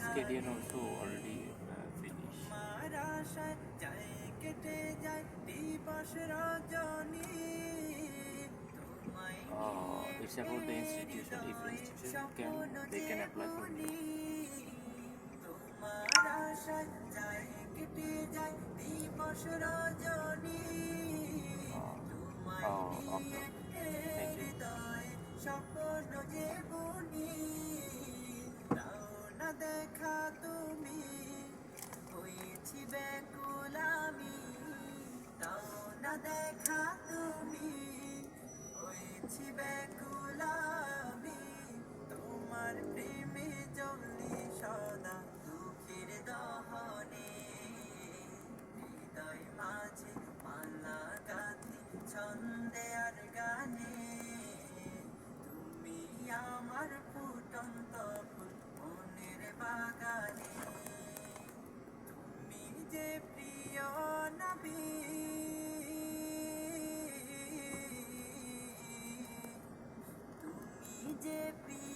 Uh, finished. আমার আশায় যায় কেটে যায় দিবস রজনী Uh, it's about the institution. If the institution can, they can apply for রজনী তোমায় Oh, okay. না দেখা তুমি হয়েছি ব্যাকুল আমি তোমার প্রেমে জলি সদা দুঃখের দহনে। হৃদয় মাঝে মালা গাথি, ছন্দে আর গানে। তুমি আমার ফুটন্ত ফুল মনের বাগানে। তুমি যে প্রিয় নবী give